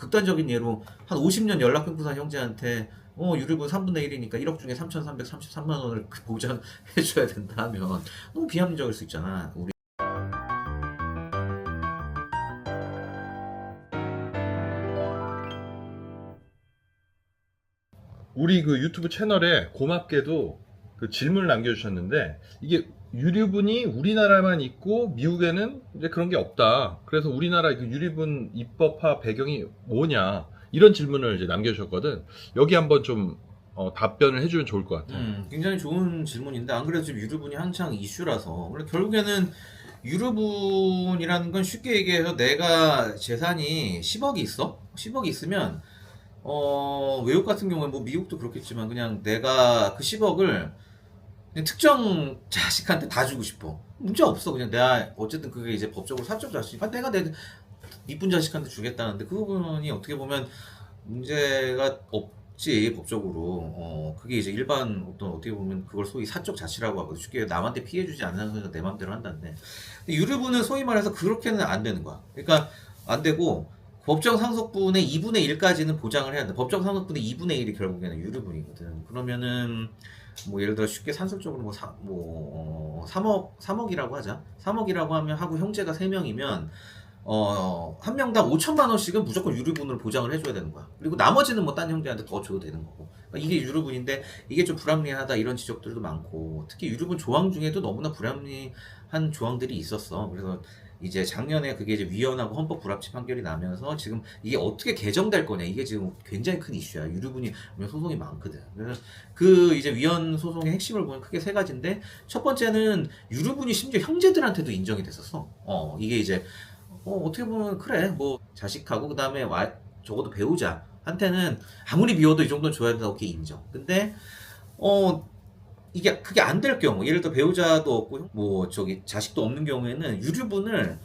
극단적인 예로 한 50년 연락 끊고 산 형제한테 어 유류분 3분의 1이니까 1억 중에 3,333만 원을 그 보장해줘야 된다 하면 너무 비합리적일 수 있잖아. 우리 우리 그 유튜브 채널에 고맙게도 그 질문을 남겨주셨는데 이게 유류분이 우리나라만 있고 미국에는 이제 그런 게 없다. 그래서 우리나라 그 유류분 입법화 배경이 뭐냐 이런 질문을 이제 남겨주셨거든. 여기 한번 좀 어, 답변을 해주면 좋을 것 같아. 음, 굉장히 좋은 질문인데 안 그래도 지금 유류분이 한창 이슈라서 결국에는 유류분이라는 건 쉽게 얘기해서 내가 재산이 10억이 있어? 10억이 있으면 어, 외국 같은 경우에 뭐 미국도 그렇겠지만 그냥 내가 그 10억을 특정 자식한테 다 주고 싶어. 문제 없어. 그냥 내가 어쨌든 그게 이제 법적으로 사적 자식. 아, 내가 내 이쁜 자식한테 주겠다는데 그 부분이 어떻게 보면 문제가 없지 법적으로. 어 그게 이제 일반 어떤 어떻게 보면 그걸 소위 사적 자치라고 하거든. 쉽게 남한테 피해 주지 않는 선에서 내 맘대로 한다는데 유류분은 소위 말해서 그렇게는 안 되는 거야. 그러니까 안 되고 법정 상속분의 2분의 1까지는 보장을 해야 돼. 법정 상속분의 2분의 1이 결국에는 유류분이거든. 그러면은 뭐 예를 들어 쉽게 산술적으로 뭐, 사, 뭐 어, 3억 3억이라고 하자. 3억이라고 하면 하고 형제가 3명이면 어, 한 명당 5천만 원씩은 무조건 유류분으로 보장을 해줘야 되는 거야. 그리고 나머지는 뭐 딴 형제한테 더 줘도 되는 거고. 그러니까 이게 유류분인데 이게 좀 불합리하다 이런 지적들도 많고 특히 유류분 조항 중에도 너무나 불합리한 조항들이 있었어. 그래서 이제 작년에 그게 이제 위헌하고 헌법 불합치 판결이 나면서 지금 이게 어떻게 개정될 거냐 이게 지금 굉장히 큰 이슈야. 유류분이 소송이 많거든. 그래서 그 이제 위헌 소송의 핵심을 보면 크게 세 가지인데 첫 번째는 유류분이 심지어 형제들한테도 인정이 됐었어. 어 이게 이제 어, 어떻게 보면 그래 뭐 자식하고 그 다음에 와 적어도 배우자 한테는 아무리 미워도 이 정도는 줘야 된다 오케이 인정. 근데 어 이게 그게 안 될 경우 예를 들어 배우자도 없고 뭐 저기 자식도 없는 경우에는 유류분을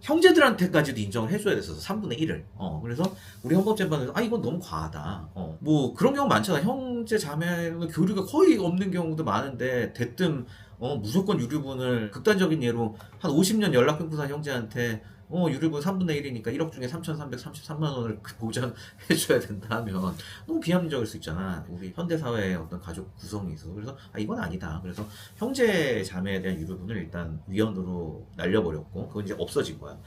형제들한테까지도 인정을 해줘야 됐어서 3분의 1을. 어, 그래서 우리 헌법재판에서 아 이건 너무 과하다. 어, 뭐 그런 경우 많잖아. 형제 자매는 교류가 거의 없는 경우도 많은데 대뜸 어, 무조건 유류분을 극단적인 예로 한 50년 연락 끊고 산 형제한테 어, 유류분 3분의 1이니까 1억 중에 3,333만 원을 그 보장해줘야 된다 하면 너무 비합리적일 수 있잖아. 우리 현대사회의 어떤 가족 구성이 있어서. 그래서, 아, 이건 아니다. 그래서 형제 자매에 대한 유류분을 일단 위헌으로 날려버렸고, 그건 이제 없어진 거야.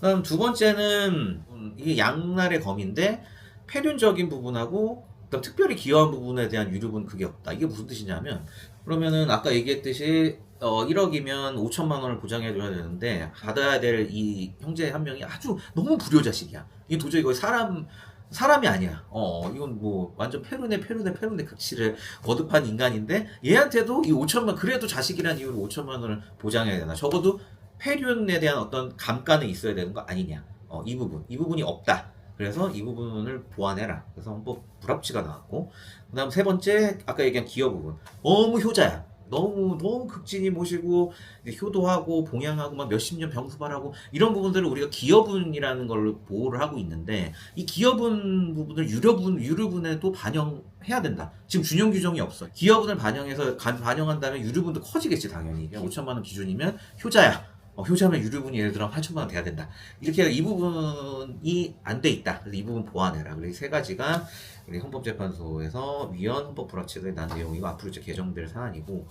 그 다음 두 번째는, 음, 이게 양날의 검인데, 폐륜적인 부분하고, 특별히 기여한 부분에 대한 유류분 그게 없다. 이게 무슨 뜻이냐면, 그러면은 아까 얘기했듯이 어 1억이면 5천만 원을 보장해 줘야 되는데 받아야 될 이 형제 한 명이 아주 너무 불효자식이야. 이게 도저히 거의 사람 사람이 아니야. 어 이건 뭐 완전 페루네 페루네 페루네 극치를 거듭한 인간인데 얘한테도 이 5천만 그래도 자식이란 이유로 5천만 원을 보장해야 되나? 적어도 폐륜에 대한 어떤 감가는 있어야 되는 거 아니냐? 어 이 부분 이 부분이 없다. 그래서 이 부분을 보완해라. 그래서 헌법 불합치가 나왔고, 그 다음 세 번째, 아까 얘기한 기여 부분. 너무 효자야. 너무, 너무 극진히 모시고, 효도하고, 봉양하고, 막 몇십 년 병수발하고, 이런 부분들을 우리가 기여분이라는 걸로 보호를 하고 있는데, 이 기여분 부분을 유료분, 유류분에도 반영해야 된다. 지금 준용 규정이 없어. 기여분을 반영해서, 간- 반영한다면 유류분도 커지겠지, 당연히. 5천만 원 기준이면 효자야. 어, 효자면 유류분이 예를 들어 8천만 원 돼야 된다. 이렇게 이 부분이 안 돼 있다. 그래서 이 부분 보완해라. 그래서 이세 가지가 우리 헌법재판소에서 위헌 헌법 불합치에 난 내용이고 앞으로 이제 개정될 사안이고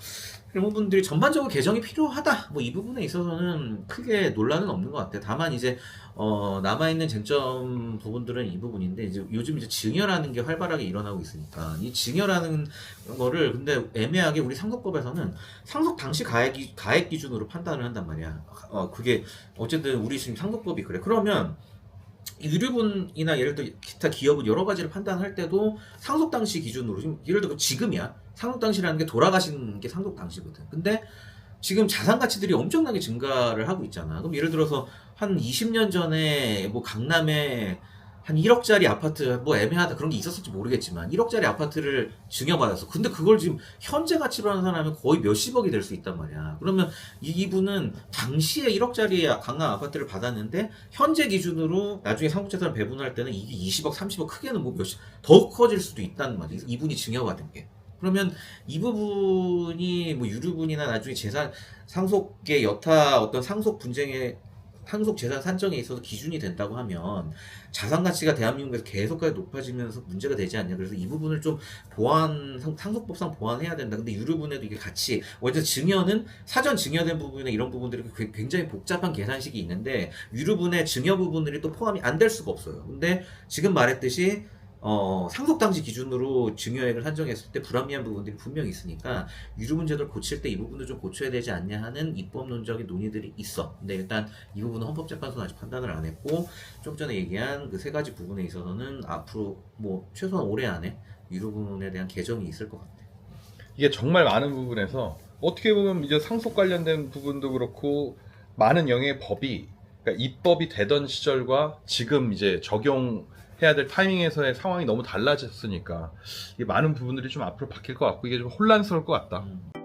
그런 부분들이 전반적으로 개정이 필요하다. 뭐 이 부분에 있어서는 크게 논란은 없는 것 같아요. 다만 이제 어, 남아 있는 쟁점 부분들은 이 부분인데 이제 요즘 이제 증여라는 게 활발하게 일어나고 있으니까 이 증여라는 거를 근데 애매하게 우리 상속법에서는 상속 당시 가액, 기- 가액 기준으로 판단을 한단 말이야. 어, 그게 어쨌든 우리 지금 상속법이 그래. 그러면 유류분이나 예를 들어 기타 기업은 여러 가지를 판단할 때도 상속 당시 기준으로 지금 예를 들어 지금이야 상속 당시라는 게 돌아가신 게 상속 당시거든. 근데 지금 자산 가치들이 엄청나게 증가를 하고 있잖아. 그럼 예를 들어서 한 20년 전에 뭐 강남에 한 1억짜리 아파트 뭐 애매하다 그런 게 있었을지 모르겠지만 1억짜리 아파트를 증여받았어. 근데 그걸 지금 현재 가치로 하는 사람은 거의 몇십억이 될 수 있단 말이야. 그러면 이- 이분은 당시에 1억짜리 강남 아파트를 받았는데 현재 기준으로 나중에 상속재산을 배분할 때는 이게 20억, 30억 크게는 뭐 몇십 더 커질 수도 있다는 말이야. 이분이 증여받은 게. 그러면 이 부분이 뭐 유류분이나 나중에 재산 상속의 여타 어떤 상속 분쟁에 상속 재산 산정에 있어서 기준이 된다고 하면 자산 가치가 대한민국에서 계속까지 높아지면서 문제가 되지 않냐. 그래서 이 부분을 좀 보완 상- 상속법상 보완해야 된다. 근데 유류분에도 이게 같이 어쨌든 증여는 사전 증여된 부분에 이런 부분들이 굉- 굉장히 복잡한 계산식이 있는데 유류분의 증여 부분들이 또 포함이 안 될 수가 없어요. 근데 지금 말했듯이 어, 상속 당시 기준으로 증여액을 산정했을 때 불합리한 부분들이 분명히 있으니까 유류분 제도를 고칠 때 이 부분도 좀 고쳐야 되지 않냐 하는 입법론적인 논의들이 있어. 근데 일단 이 부분은 헌법재판소는 아직 판단을 안 했고 좀 전에 얘기한 그 세 가지 부분에 있어서는 앞으로 뭐 최소한 올해 안에 유류분에 대한 개정이 있을 것 같아. 이게 정말 많은 부분에서 어떻게 보면 이제 상속 관련된 부분도 그렇고 많은 영역의 법이 그러니까 입법이 되던 시절과 지금 이제 적용 해야 될 타이밍에서의 상황이 너무 달라졌으니까 많은 부분들이 좀 앞으로 바뀔 것 같고 이게 좀 혼란스러울 것 같다. 음.